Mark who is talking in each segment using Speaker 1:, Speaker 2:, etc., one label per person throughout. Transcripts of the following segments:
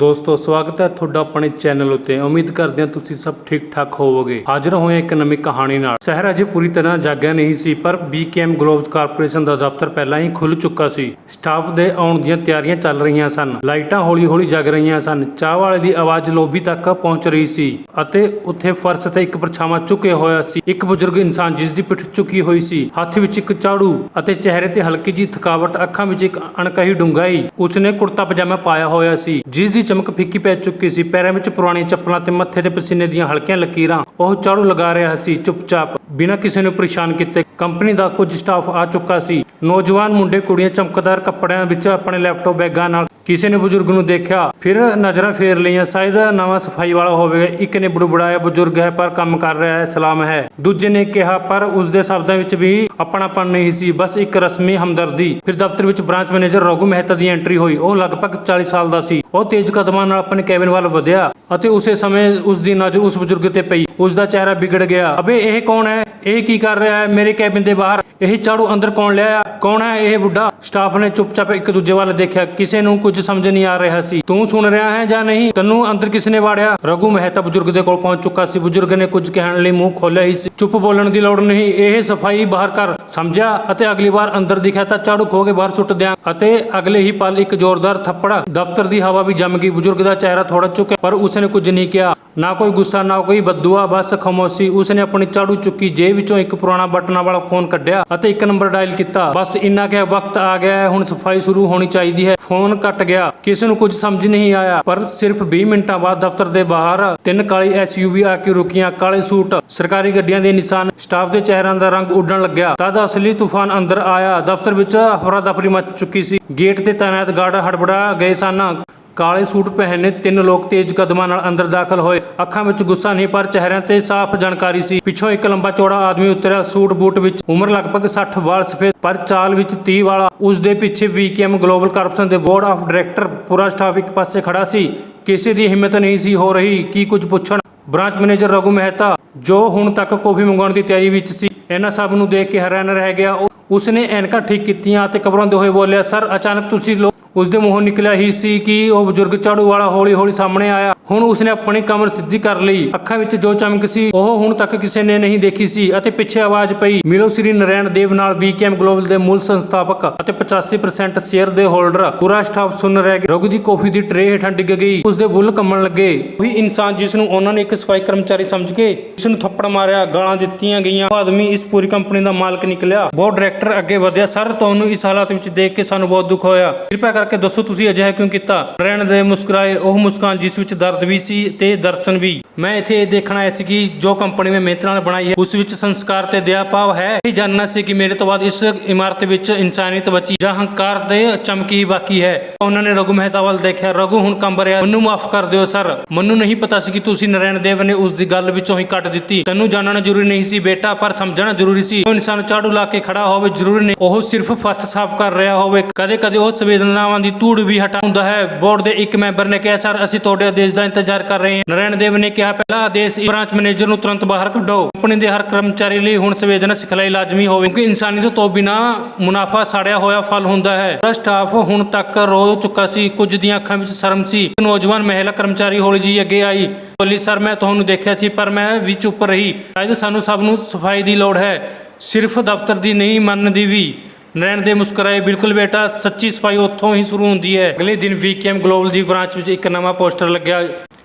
Speaker 1: ਦੋਸਤੋ, ਸਵਾਗਤ ਹੈ ਤੁਹਾਡਾ ਆਪਣੇ ਚੈਨਲ ਉੱਤੇ। ਉਮੀਦ ਕਰਦੇ ਹਾਂ ਤੁਸੀਂ ਸਭ ਠੀਕ ਠਾਕ ਹੋਵੋਗੇ। ਹਾਜ਼ਰ ਹੋਏ ਇੱਕ ਨਵੀਂ ਕਹਾਣੀ ਨਾਲ। ਸ਼ਹਿਰ ਅਜੇ ਪੂਰੀ ਤਰ੍ਹਾਂ ਜਾਗਿਆ ਨਹੀਂ ਸੀ, ਪਰ BKM ਗਲੋਬਸ ਕਾਰਪੋਰੇਸ਼ਨ ਦਾ ਦਫ਼ਤਰ ਪਹਿਲਾਂ ਹੀ ਖੁੱਲ ਚੁੱਕਾ ਸੀ। ਸਟਾਫ ਦੇ ਆਉਣ ਦੀਆਂ ਤਿਆਰੀਆਂ ਚੱਲ ਰਹੀਆਂ ਸਨ। ਲਾਈਟਾਂ ਹੌਲੀ-ਹੌਲੀ ਜਗ ਰਹੀਆਂ ਸਨ। ਚਾਹ ਵਾਲੇ ਦੀ ਆਵਾਜ਼ ਲੋਬੀ ਤੱਕ ਪਹੁੰਚ ਰਹੀ ਸੀ ਅਤੇ ਉੱਥੇ ਫਰਸ਼ ਤੇ ਇੱਕ ਪਰਛਾਵਾਂ ਝੁਕਿਆ ਹੋਇਆ ਸੀ। ਇੱਕ ਬਜ਼ੁਰਗ ਇਨਸਾਨ ਜਿਸ ਦੀ ਪਿੱਠ ਝੁਕੀ ਹੋਈ ਸੀ। ਹੱਥ ਵਿੱਚ ਇੱਕ ਝਾੜੂ ਅਤੇ ਚਿਹਰੇ ਤੇ ਹਲਕੀ ਜਿਹੀ ਥਕਾਵਟ, ਅੱਖਾਂ ਵਿੱਚ ਇੱਕ ਅਣਕਹੀ ਡੂੰਘਾਈ, ਉਸਨੇ ਕੁੜਤਾ ਪਜਾਮਾ ਪਾਇਆ ਹੋਇਆ ਸੀ, ਜਿਸ ਦੀ ਚਮਕ ਫਿੱਕੀ ਪੈ ਚੁੱਕੀ ਸੀ। ਪੈਰਾਂ ਵਿੱਚ ਪੁਰਾਣੀਆਂ ਚੱਪਲਾਂ ਤੇ ਮੱਥੇ ਤੇ ਪਸੀਨੇ ਦੀਆਂ ਹਲਕੀਆਂ ਲਕੀਰਾਂ। ਉਹ ਝਾੜੂ ਲਗਾ ਰਿਹਾ ਸੀ। ਚੁੱਪਚਾਪ ਬਿਨਾਂ ਕਿਸੇ ਨੂੰ ਪਰੇਸ਼ਾਨ ਕੀਤੇ। ਕੰਪਨੀ ਦਾ ਕੁਝ ਸਟਾਫ ਆ ਚੁੱਕਾ ਸੀ। ਨੌਜਵਾਨ ਮੁੰਡੇ ਕੁੜੀਆਂ ਚਮਕਦਾਰ ਕੱਪੜਿਆਂ ਵਿੱਚ ਆਪਣੇ ਲੈਪਟਾਪ ਬੈਗਾਂ ਨਾਲ ਕਿਸੇ ਨੇ ਬਜ਼ੁਰਗ ਨੂੰ ਦੇਖਿਆ। ਫਿਰ ਨਜ਼ਰਾਂ ਫੇਰ ਲਈਆਂ। ਸ਼ਾਇਦ ਨਵਾਂ ਸਫ਼ਾਈ ਵਾਲਾ ਹੋਵੇਗਾ। ਇੱਕ ਨੇ ਬੁੜਬੁੜਾਇਆ, ਬਜ਼ੁਰਗ ਹੈ, ਪਰ ਕੰਮ ਕਰ ਰਿਹਾ ਹੈ, ਸਲਾਮ ਹੈ। ਦੂਜੇ ਨੇ ਕਿਹਾ, ਪਰ ਉਸ ਦੇ ਸ਼ਬਦਾਂ ਵਿੱਚ ਵੀ ਆਪਣਾਪਨ ਨਹੀਂ ਸੀ, ਬਸ ਇੱਕ ਰਸਮੀ ਹਮਦਰਦੀ। ਫਿਰ ਦਫ਼ਤਰ ਵਿੱਚ ਬ੍ਰਾਂਚ ਮੈਨੇਜਰ ਰਘੂ ਮਹਿਤਾ ਦੀ ਐਂਟਰੀ ਹੋਈ। ਉਹ ਲਗਭਗ 40 ਸਾਲ ਦਾ ਸੀ। ਉਹ ਤੇਜ਼ ਕਦਮਾਂ ਨਾਲ ਆਪਣੇ ਕੈਬਿਨ ਵੱਲ ਵਧਿਆ ਅਤੇ ਉਸੇ ਸਮੇਂ ਉਸ ਦੀ ਨਜ਼ਰ ਉਸ ਬਜ਼ੁਰਗ ਤੇ ਪਈ। ਉਸ ਦਾ ਚਿਹਰਾ ਵਿਗੜ ਗਿਆ। ਅਬੇ, ਇਹ ਕੌਣ ਹੈ? ਇਹ ਕੀ ਕਰ ਰਿਹਾ ਹੈ? ਮੇਰੇ ਕੈਬਿਨ ਦੇ ਬਾਹਰ ਇਹ ਝਾੜੂ ਅੰਦਰ ਕੌਣ ਲਿਆਇਆ? ਕੌਣ ਹੈ ਇਹ ਬੁੱਢਾ? ਸਟਾਫ ਨੇ ਚੁੱਪਚਾਪ ਇੱਕ ਦੂਜੇ ਵੱਲ ਦੇਖਿਆ। ਕਿਸੇ ਨੂੰ ਕੁਝ ਸਮਝ ਨਹੀਂ ਆ ਰਿਹਾ ਸੀ। ਤੂੰ ਸੁਣ ਰਿਹਾ ਹੈ ਜਾਂ ਨਹੀਂ? ਤੈਨੂੰ ਅੰਦਰ ਕਿਸ ਨੇ ਵਾੜਿਆ? ਰਘੂ ਮਹਿਤਾ ਬਜ਼ੁਰਗ ਦੇ ਕੋਲ ਪਹੁੰਚ ਚੁੱਕਾ ਸੀ। ਬਜ਼ੁਰਗ ਨੇ ਕੁਝ ਕਹਿਣ ਲਈ ਮੂੰਹ ਖੋਲ੍ਹਿਆ ਹੀ ਸੀ। ਚੁੱਪ ਬੋਲਣ ਦੀ ਲੋੜ ਨਹੀਂ। ਇਹ ਸਫ਼ਾਈ ਬਾਹਰ ਕਰ। ਸਮਝਿਆ? ਅਤੇ ਅਗਲੀ ਵਾਰ ਅੰਦਰ ਦਿਖਿਆ ਤਾਂ ਝਾੜੂ ਖੋ ਕੇ ਬਾਹਰ ਸੁੱਟ ਦਿਆਂ। ਅਤੇ ਅਗਲੇ ਹੀ ਪਲ ਇੱਕ ਜ਼ੋਰਦਾਰ ਥੱਪੜ। ਦਫ਼ਤਰ ਦੀ ਹਵਾ ਵੀ ਜੰਮ ਗਈ। ਬਜ਼ੁਰਗ ਦਾ ਚਿਹਰਾ ਥੋੜਾ ਝੁਕਿਆ ਪਰ ਉਸਨੇ ਕੁਝ ਨਹੀਂ ਕਿਹਾ। ਨਾ ਕੋਈ ਗੁੱਸਾ, ਨਾ ਕੋਈ ਬਦਦੁਆ। ਬਸ ਖਾਮੋਸ਼ੀ। ਉਸਨੇ ਆਪਣੀ ਝਾੜੂ ਚੁੱਕੀ ਜੇਬ ਵਿੱਚੋਂ ਇੱਕ ਪੁਰਾਣਾ ਬਟਨਾਂ ਵਾਲਾ ਫੋਨ ਕੱਢਿਆ ਅਤੇ ਇੱਕ ਨੰਬਰ ਡਾਇਲ ਕੀਤਾ। ਬਸ ਇੰਨਾ ਕਿ ਵਕਤ ਆ ਗਿਆ ਹੈ, ਹੁਣ ਸਫ਼ਾਈ ਸ਼ੁਰੂ ਹੋਣੀ ਚਾਹੀਦੀ ਹੈ। ਫੋਨ ਕੱਟ ਗਿਆ। ਕਿਸੇ ਨੂੰ ਕੁਝ ਸਮਝ ਨਹੀਂ ਆਇਆ। ਪਰ ਸਿਰਫ 20 ਮਿੰਟਾਂ ਬਾਅਦ ਦਫ਼ਤਰ ਦੇ ਬਾਹਰ ਤਿੰਨ ਕਾਲੀ ਐਸਯੂਵੀ ਆ ਕੇ ਰੁਕੀਆਂ, ਕਾਲੇ ਸੂਟ। ਸਰਕਾਰੀ ਗੱਡੀਆਂ ਦੇ ਨਿਸ਼ਾਨ, ਸਟਾਫ ਦੇ ਚਿਹਰਿਆਂ ਦਾ ਰੰਗ ਉੱਡਣ ਲੱਗਿਆ। ਤਦ ਅਸਲੀ ਤੂਫਾਨ ਅੰਦਰ ਆਇਆ। ਦਫ਼ਤਰ ਵਿੱਚ ਅਫਰਾ ਦਫਰੀ ਮਚ ਚੁੱਕੀ ਸੀ। ਗੇਟ ਤੇ ਤਾਇਨਾਤ ਗਾਰਡ ਹੜਬੜਾ ਗਏ ਸਨ। ਕਾਲੇ ਸੂਟ ਪਹਿਨੇ ਤਿੰਨ ਲੋਕ ਤੇਜ਼ ਕਦਮਾਂ ਨਾਲ ਅੰਦਰ ਦਾਖਲ ਹੋਏ। ਅੱਖਾਂ ਵਿੱਚ ਗੁੱਸਾ ਨਹੀਂ, ਪਰ ਚਿਹਰਿਆਂ ਤੇ ਸਾਫ਼ ਜਾਣਕਾਰੀ ਸੀ। ਪਿੱਛੋਂ ਇੱਕ ਲੰਬਾ ਚੌੜਾ ਆਦਮੀ ਉਤਰਿਆ। ਸੂਟ ਬੂਟ ਵਿੱਚ ਉਮਰ ਲਗਭਗ 60 ਵਾਲ ਸਫੇਦ, ਪਰ ਚਾਲ ਵਿੱਚ 30 ਵਾਲਾ। ਉਸ ਦੇ ਪਿੱਛੇ ਵੀਕੇਐਮ ਗਲੋਬਲ ਕਾਰਪੋਰੇਸ਼ਨ ਦੇ ਬੋਰਡ ਆਫ ਡਾਇਰੈਕਟਰ ਪੂਰਾ ਸਟਾਫ ਇੱਕ ਪਾਸੇ ਖੜਾ ਸੀ। ਕਿਸੇ ਦੀ ਹਿੰਮਤ ਨਹੀਂ ਸੀ ਹੋ ਰਹੀ। ਕੀ ਕੁਝ ਪੁੱਛਣ? ਬ੍ਰਾਂਚ ਮੈਨੇਜਰ ਰਘੂ ਮਹਿਤਾ, ਜੋ ਹੁਣ ਤੱਕ ਕੌਫੀ ਮੰਗਵਾਉਣ ਦੀ ਤਿਆਰੀ ਵਿੱਚ ਸੀ, ਇਹਨਾਂ ਸਭ ਨੂੰ ਦੇਖ ਕੇ ਹੈਰਾਨ ਰਹਿ ਗਿਆ। ਉਸਨੇ ਐਨਕਾਂ ਠੀਕ ਕੀਤੀਆਂ ਅਤੇ ਘਬਰਾਉਂਦੇ ਹੋਏ ਬੋਲਿਆ, ਸਰ, ਅਚਾਨਕ ਤੁਸੀਂ ਲੋਕ ਉਸ ਦੇ ਮੂੰਹੋਂ ਨਿਕਲਿਆ ਹੀ ਸੀ ਕਿ ਉਹ ਬਜ਼ੁਰਗ ਝਾੜੂ ਵਾਲਾ ਹੌਲੀ-ਹੌਲੀ ਸਾਹਮਣੇ ਆਇਆ। ਹੁਣ ਉਸਨੇ ਆਪਣੀ ਕਮਰ ਸਿੱਧੀ ਕਰ ਲਈ। ਅੱਖਾਂ ਵਿੱਚ ਜੋ ਚਮਕ ਸੀ, ਉਹ ਹੁਣ ਤੱਕ ਕਿਸੇ ਨੇ ਨਹੀਂ ਦੇਖੀ ਸੀ ਅਤੇ ਪਿੱਛੇ ਆਵਾਜ਼ ਪਈ, ਮਿਲੋ ਸ੍ਰੀ ਨਰੈਣ ਦੇਵ ਨਾਲ ਵੀਕੇਐਮ ਗਲੋਬਲ ਦੇ ਮੂਲ ਸੰਸਥਾਪਕ ਅਤੇ 85% ਸ਼ੇਅਰ ਦੇ ਹੋਲਡਰ। ਪੂਰਾ ਸਟਾਫ ਸੁਣ ਰਹਿ ਗਿਆ ਰਘੂ ਦੀ ਕੌਫੀ ਦੀ ਟਰੇ ਹੇਠਾਂ ਡਿੱਗ ਗਈ। ਉਸ ਦੇ ਬੁੱਲ ਕੰਮਣ ਲੱਗੇ। ਉਹੀ ਇਨਸਾਨ ਜਿਸ ਨੂੰ ਉਹਨਾਂ ਨੇ ਇੱਕ ਸਫ਼ਾਈ ਕਰਮਚਾਰੀ ਸਮਝ ਕੇ ਇਸ ਨੂੰ ਥੱਪੜ ਮਾਰਿਆ, ਗਾਲਾਂ ਦਿੱਤੀਆਂ ਗਈਆਂ। ਉਹ ਆਦਮੀ ਇਸ ਪੂਰੀ ਕੰਪਨੀ ਦਾ ਮਾਲਕ ਨਿਕਲਿਆ। ਬਹੁਤ ਡਾਇਰੈਕਟਰ ਅੱਗੇ ਵਧਿਆ। ਸਰ, ਤੁਹਾਨੂੰ ਇਸ ਹਾਲਾਤ ਵਿੱਚ ਦੇਖ ਕੇ ਸਾਨੂੰ ਬਹੁਤ ਦੁੱਖ ਹੋਇਆ। ਕਿਰਪਾ ਕਰਕੇ ਦੱਸੋ ਤੁਸੀਂ ਅਜਿਹਾ ਕਿਉਂ ਕੀਤਾ? ਰਹਿਣ ਦੇ ਮੁਸਕਰਾਏ, ਉਹ ਮੁਸਕਾਨ ਜਿਸ ਵਿੱਚ ਦਰਦ ਵੀ ਸੀ ਤੇ ਦਰਸ਼ਨ ਵੀ। ਮੈਂ ਇੱਥੇ ਇਹ ਦੇਖਣ ਆਇਆ ਸੀ ਕਿ ਜੋ ਕੰਪਨੀ ਮੈਂ ਮਿਹਨਤ ਨਾਲ ਬਣਾਈ ਹੈ, ਉਸ ਵਿੱਚ ਸੰਸਕਾਰ ਤੇ ਦਇਆ ਭਾਵ ਹੈ। ਇਹ ਜਾਨਣਾ ਸੀ ਕਿ ਮੇਰੇ ਤੋਂ ਬਾਅਦ ਇਸ ਇਮਾਰਤ ਵਿੱਚ ਇਨਸਾਨੀਅਤ ਬਚੀ ਜਾਂ ਹੰਕਾਰ ਤੇ ਚਮਕੀ ਬਾਕੀ ਹੈ। ਉਹਨਾਂ ਨੇ ਰਘੂ ਮਹਿਤਾ ਵੱਲ ਦੇਖਿਆ। ਰਘੂ, ਹੁਣ ਕੰਬ ਰਿਹਾ ਮੈਨੂੰ ਮਾਫ ਕਰ ਦਿਓ, ਸਰ। ਮੈਨੂੰ ਨਹੀਂ ਪਤਾ ਸੀ ਕਿ ਤੁਸੀਂ ਨਰੈਣ ਦੇਵ ਨੇ ਉਸ ਦੀ ਗੱਲ ਵਿੱਚੋਂ ਹੀ ਕੱਟ ਦਿੱਤੀ। ਤੈਨੂੰ ਜਾਣਨਾ ਜ਼ਰੂਰੀ ਨਹੀਂ ਸੀ ਬੇਟਾ, ਪਰ ਸਮਝਣਾ ਜ਼ਰੂਰੀ ਸੀ। ਉਹ ਇਨਸਾਨ ਝਾੜੂ ਲਾ ਕੇ ਖੜਾ ਹੋਵੇ, ਜ਼ਰੂਰੀ ਨਹੀਂ। ਉਹ ਸਿਰਫ ਫਸ ਸਾਫ਼ ਕਰ ਰਿਹਾ ਹੋਵੇ। ਕਦੇ ਕਦੇ ਉਹ ਸੰਵੇਦਨਾਵਾਂ ਦੀ ਧੂੜ ਵੀ ਹਟਾਉਂਦਾ ਹੈ। ਬੋਰਡ ਦੇ ਇੱਕ ਮੈਂਬਰ ਨੇ ਕਿਹਾ, ਸਰ, ਅਸੀਂ ਤੁਹਾਡੇ ਆਦੇਸ਼ ਦਾ ਇੰਤਜ਼ਾਰ ਕਰ ਰਹੇ ਹਾਂ। ਨਰੈਣ ਦੇਵ ਨੇ ਕਿਹਾ, ਪਹਿਲਾ ਆਦੇਸ਼ ਬ੍ਰਾਂਚ ਮੈਨੇਜਰ ਨੂੰ ਤੁਰੰਤ ਬਾਹਰ ਕੱਢੋ। ਕੰਪਨੀ ਦੇ ਹਰ ਕਰਮਚਾਰੀ ਲਈ ਹੁਣ ਸੰਵੇਦਨਾ ਸਿਖਲਾਈ ਲਾਜ਼ਮੀ ਹੋਵੇ, ਕਿਉਂਕਿ ਇਨਸਾਨੀਅਤ ਤੋਂ ਬਿਨਾ ਮੁਨਾਫਾ ਸਾੜਿਆ ਹੋਇਆ ਫਲ ਹੁੰਦਾ ਹੈ। ਪੂਰਾ ਸਟਾਫ ਹੁਣ ਤੱਕ ਰੋ ਚੁੱਕਾ ਸੀ। ਕੁਝ ਦੀਆਂ ਅੱਖਾਂ ਵਿੱਚ ਸ਼ਰਮ ਸੀ। ਨੌਜਵਾਨ ਮਹਿਲਾ ਕਰਮਚਾਰੀ ਹੌਲੀ ਜੀ ਅੱਗੇ ਆਈ। ਬੋਲੀ, ਸਰ, ਮੈਂ ਤੁਹਾਨੂੰ ਦੇਖਿਆ ਸੀ, ਪਰ ਮੈਂ ਵੀ ਚੁੱਪ ਰਹੀ। ਸ਼ਾਇਦ ਸਾਨੂੰ ਸਭ ਨੂੰ ਸਫ਼ਾਈ ਦੀ ਲੋੜ ਹੈ। ਸਿਰਫ ਦਫ਼ਤਰ ਦੀ ਨਹੀਂ, ਮਨ ਦੀ ਵੀ। ਨਰੈਣ ਦੇ ਮੁਸਕਰਾਏ, ਬਿਲਕੁਲ ਬੇਟਾ, ਸੱਚੀ ਸਫ਼ਾਈ ਉੱਥੋਂ ਹੀ ਸ਼ੁਰੂ ਹੁੰਦੀ ਹੈ। ਅਗਲੇ ਦਿਨ ਵੀਕੇਐਮ ਗਲੋਬਲ ਦੀ ਬ੍ਰਾਂਚ ਵਿੱਚ ਇੱਕ ਨਵਾਂ ਪੋਸਟਰ ਲੱਗਿਆ।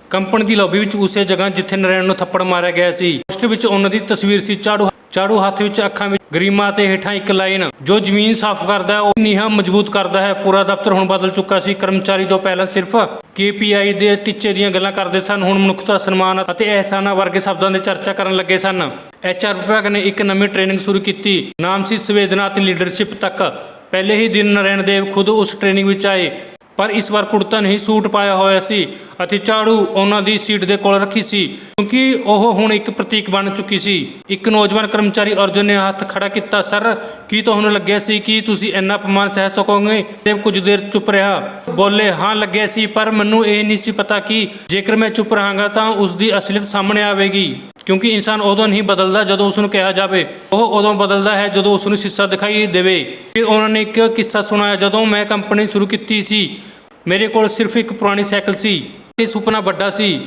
Speaker 1: ਕੰਪਨੀ ਦੀ ਲੌਬੀ ਵਿੱਚ ਉਸੇ ਜਗ੍ਹਾ ਜਿੱਥੇ ਨਰੈਣ ਨੂੰ ਥੱਪੜ ਮਾਰਿਆ ਗਿਆ ਸੀ। ਪੋਸਟਰ ਵਿੱਚ ਉਹਨਾਂ ਦੀ ਤਸਵੀਰ ਸੀ, ਝਾੜੂ ਝਾੜੂ ਹੱਥ ਵਿੱਚ, ਅੱਖਾਂ ਵਿੱਚ, ਗਰੀਮਾ ਤੇ ਹੇਠਾਂ ਇੱਕ ਲਾਈਨ। ਜੋ ਜ਼ਮੀਨ ਸਾਫ਼ ਕਰਦਾ ਹੈ, ਉਹ ਨੀਹਾਂ ਮਜ਼ਬੂਤ ਕਰਦਾ ਹੈ। ਪੂਰਾ ਦਫ਼ਤਰ ਹੁਣ ਬਦਲ ਚੁੱਕਾ ਸੀ। ਕਰਮਚਾਰੀ ਜੋ ਪਹਿਲਾਂ ਸਿਰਫ KPI ਦੇ ਟੀਚੇ ਦੀਆਂ ਗੱਲਾਂ ਕਰਦੇ ਸਨ, ਹੁਣ ਮਨੁੱਖਤਾ, ਸਨਮਾਨ ਅਤੇ ਅਹਿਸਾਨਾਂ ਵਰਗੇ ਸ਼ਬਦਾਂ ਦੀ ਚਰਚਾ ਕਰਨ ਲੱਗੇ ਸਨ। HR ਵਿਭਾਗ ਨੇ ਇੱਕ ਨਵੀਂ ਟ੍ਰੇਨਿੰਗ ਸ਼ੁਰੂ ਕੀਤੀ। ਨਾਮ ਸੀ ਸੰਵੇਦਨਾ ਅਤੇ ਲੀਡਰਸ਼ਿਪ ਤੱਕ। ਪਹਿਲੇ ਹੀ ਦਿਨ ਨਰੈਣ ਦੇਵ ਖੁਦ ਉਸ ਟ੍ਰੇਨਿੰਗ ਵਿੱਚ ਆਏ। ਪਰ ਇਸ ਵਾਰ ਕੁੜਤਾ ਨਹੀਂ ਸੂਟ ਪਾਇਆ ਹੋਇਆ ਸੀ। ਅਤੇ ਝਾੜੂ ਉਹਨਾਂ ਦੀ ਸੀਟ ਦੇ ਕੋਲ ਰੱਖੀ ਸੀ, ਕਿਉਂਕਿ ਉਹ ਹੁਣ ਇੱਕ ਪ੍ਰਤੀਕ ਬਣ ਚੁੱਕੀ ਸੀ। ਇੱਕ ਨੌਜਵਾਨ ਕਰਮਚਾਰੀ ਅਰਜੁਨ ਨੇ ਹੱਥ ਖੜਾ ਕੀਤਾ, ਸਰ, ਕੀ ਤੁਹਾਨੂੰ ਲੱਗਿਆ ਸੀ ਕਿ ਤੁਸੀਂ ਇੰਨਾ ਅਪਮਾਨ ਸਹਿ ਸਕੋਗੇ? ਤੇ ਕੁਝ ਦੇਰ ਚੁੱਪ ਰਿਹਾ। ਬੋਲੇ, ਹਾਂ, ਲੱਗਿਆ ਸੀ, ਪਰ ਮੈਨੂੰ ਇਹ ਨਹੀਂ ਸੀ ਪਤਾ ਕਿ ਜੇਕਰ ਮੈਂ ਚੁੱਪ ਰਹਾਂਗਾ ਤਾਂ ਉਸ ਦੀ ਅਸਲੀਅਤ ਸਾਹਮਣੇ ਆਵੇਗੀ। ਕਿਉਂਕਿ ਇਨਸਾਨ ਉਦੋਂ ਨਹੀਂ ਬਦਲਦਾ ਜਦੋਂ ਉਸ ਨੂੰ ਕਿਹਾ ਜਾਵੇ। ਉਹ ਉਦੋਂ ਬਦਲਦਾ ਹੈ ਜਦੋਂ ਉਸ ਨੂੰ ਸਿੱਸਾ ਦਿਖਾਈ ਦੇਵੇ। ਫਿਰ ਉਹਨਾਂ ਨੇ ਇੱਕ ਕਿੱਸਾ ਸੁਣਾਇਆ, ਜਦੋਂ ਮੈਂ ਕੰਪਨੀ ਸ਼ੁਰੂ ਕੀਤੀ ਸੀ, ਮੇਰੇ ਕੋਲ ਸਿਰਫ ਇੱਕ ਪੁਰਾਣੀ ਸਾਈਕਲ ਸੀ ਤੇ ਸੁਪਨਾ ਵੱਡਾ ਸੀ।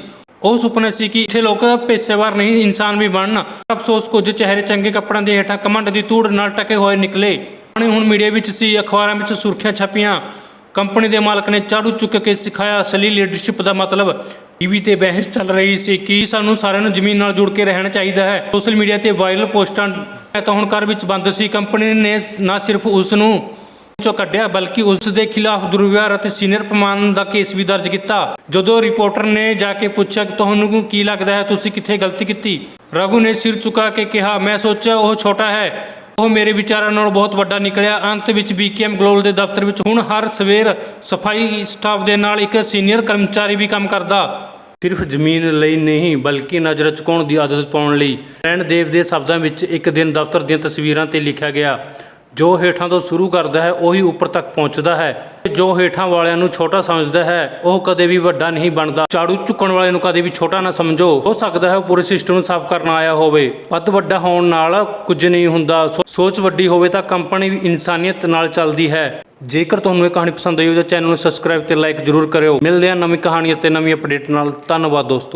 Speaker 1: ਉਹ ਸੁਪਨਾ ਸੀ ਕਿ ਇੱਥੇ ਲੋਕ ਪੇਸ਼ੇਵਰ ਨਹੀਂ, ਇਨਸਾਨ ਵੀ ਬਣਨ। ਅਫਸੋਸ, ਕੁਝ ਚਿਹਰੇ ਚੰਗੇ ਕੱਪੜਿਆਂ ਦੇ ਹੇਠਾਂ ਕਮੰਡ ਦੀ ਧੂੜ ਨਾਲ ਟਕੇ ਹੋਏ ਨਿਕਲੇ। ਹੁਣ ਹੁਣ ਮੀਡੀਆ ਵਿੱਚ ਸੀ, ਅਖਬਾਰਾਂ ਵਿੱਚ ਸੁਰਖੀਆਂ ਛਪੀਆਂ। ਕੰਪਨੀ ਦੇ ਮਾਲਕ ਨੇ ਚਾੜੂ ਚੁੱਕ ਕੇ ਸਿਖਾਇਆ। ਅਸਲੀ ਲੀਡਰਸ਼ਿਪ ਦਾ ਮਤਲਬ ਟੀਵੀ ਤੇ ਬਹਿਸ ਚੱਲ ਰਹੀ ਸੀ ਕਿ ਸਾਨੂੰ ਸਾਰਿਆਂ ਨੂੰ ਜ਼ਮੀਨ ਨਾਲ ਜੁੜ ਕੇ ਰਹਿਣਾ ਚਾਹੀਦਾ ਹੈ। ਸੋਸ਼ਲ ਮੀਡੀਆ ਤੇ ਵਾਇਰਲ ਪੋਸਟਾਂ ਤਾਂ ਹੁਣ ਘਰ ਵਿੱਚ ਬੰਦ ਸੀ। ਕੰਪਨੀ ਨੇ ਨਾ ਸਿਰਫ ਉਸ ਨੂੰ ਚੋਂ ਕੱਢਿਆ, ਬਲਕਿ ਉਸ ਦੇ ਖਿਲਾਫ ਦੁਰਵਿਵਹਾਰ ਅਤੇ ਸੀਨੀਅਰ ਪ੍ਰਮਾਨ ਦਾ ਕੇਸ ਵੀ ਦਰਜ ਕੀਤਾ। ਜਦੋਂ ਰਿਪੋਰਟਰ ਨੇ ਜਾ ਕੇ ਪੁੱਛਿਆ ਕਿ ਤੁਹਾਨੂੰ ਕੀ ਲੱਗਦਾ ਹੈ? ਤੁਸੀਂ ਕਿੱਥੇ ਗਲਤੀ ਕੀਤੀ? ਰਘੂ ਨੇ ਸਿਰ ਚੁਕਾ ਕੇ ਕਿਹਾ, ਮੈਂ ਸੋਚਿਆ ਉਹ ਛੋਟਾ ਹੈ। ਉਹ ਮੇਰੇ ਵਿਚਾਰਾਂ ਨਾਲ ਬਹੁਤ ਵੱਡਾ ਨਿਕਲਿਆ। ਅੰਤ ਵਿੱਚ ਬੀਕੇਐਮ ਗਲੋਬਲ ਦੇ ਦਫ਼ਤਰ ਵਿੱਚ ਹੁਣ ਹਰ ਸਵੇਰ ਸਫ਼ਾਈ ਸਟਾਫ ਦੇ ਨਾਲ ਇੱਕ ਸੀਨੀਅਰ ਕਰਮਚਾਰੀ ਵੀ ਕੰਮ ਕਰਦਾ। ਸਿਰਫ ਜ਼ਮੀਨ ਲਈ ਨਹੀਂ, ਬਲਕਿ ਨਜ਼ਰ ਚੁਕਾਉਣ ਦੀ ਆਦਤ ਪਾਉਣ ਲਈ। ਰੈਣ ਦੇ ਸ਼ਬਦਾਂ ਵਿੱਚ ਇੱਕ ਦਿਨ ਦਫ਼ਤਰ ਦੀਆਂ ਤਸਵੀਰਾਂ ਤੇ ਲਿਖਿਆ ਗਿਆ ਜੋ ਹੇਠਾਂ ਤੋਂ ਸ਼ੁਰੂ ਕਰਦਾ ਹੈ, ਉਹੀ ਉੱਪਰ ਤੱਕ ਪਹੁੰਚਦਾ ਹੈ। ਤੇ ਜੋ ਹੇਠਾਂ ਵਾਲਿਆਂ ਨੂੰ ਛੋਟਾ ਸਮਝਦਾ ਹੈ, ਉਹ ਕਦੇ ਵੀ ਵੱਡਾ ਨਹੀਂ ਬਣਦਾ। ਝਾੜੂ ਚੁੱਕਣ ਵਾਲੇ ਨੂੰ ਕਦੇ ਵੀ ਛੋਟਾ ਨਾ ਸਮਝੋ। ਹੋ ਸਕਦਾ ਹੈ ਉਹ ਪੂਰੇ ਸਿਸਟਮ ਨੂੰ ਸਾਫ਼ ਕਰਨ ਆਇਆ ਹੋਵੇ। ਪਦ ਵੱਡਾ ਹੋਣ ਨਾਲ ਕੁਝ ਨਹੀਂ ਹੁੰਦਾ। ਸੋ- ਸੋਚ ਵੱਡੀ ਹੋਵੇ ਤਾਂ ਕੰਪਨੀ ਵੀ ਇਨਸਾਨੀਅਤ ਨਾਲ ਚੱਲਦੀ ਹੈ। ਜੇਕਰ ਤੁਹਾਨੂੰ ਇਹ ਕਹਾਣੀ ਪਸੰਦ ਆਈ ਹੋ ਤਾਂ ਚੈਨਲ ਨੂੰ ਸਬਸਕ੍ਰਾਈਬ ਤੇ ਲਾਈਕ ਜ਼ਰੂਰ ਕਰਿਓ। ਮਿਲਦੇ ਹਾਂ ਨਵੀਂ ਕਹਾਣੀ ਅਤੇ ਨਵੀਂ ਅਪਡੇਟ ਨਾਲ। ਧੰਨਵਾਦ ਦੋਸਤੋ।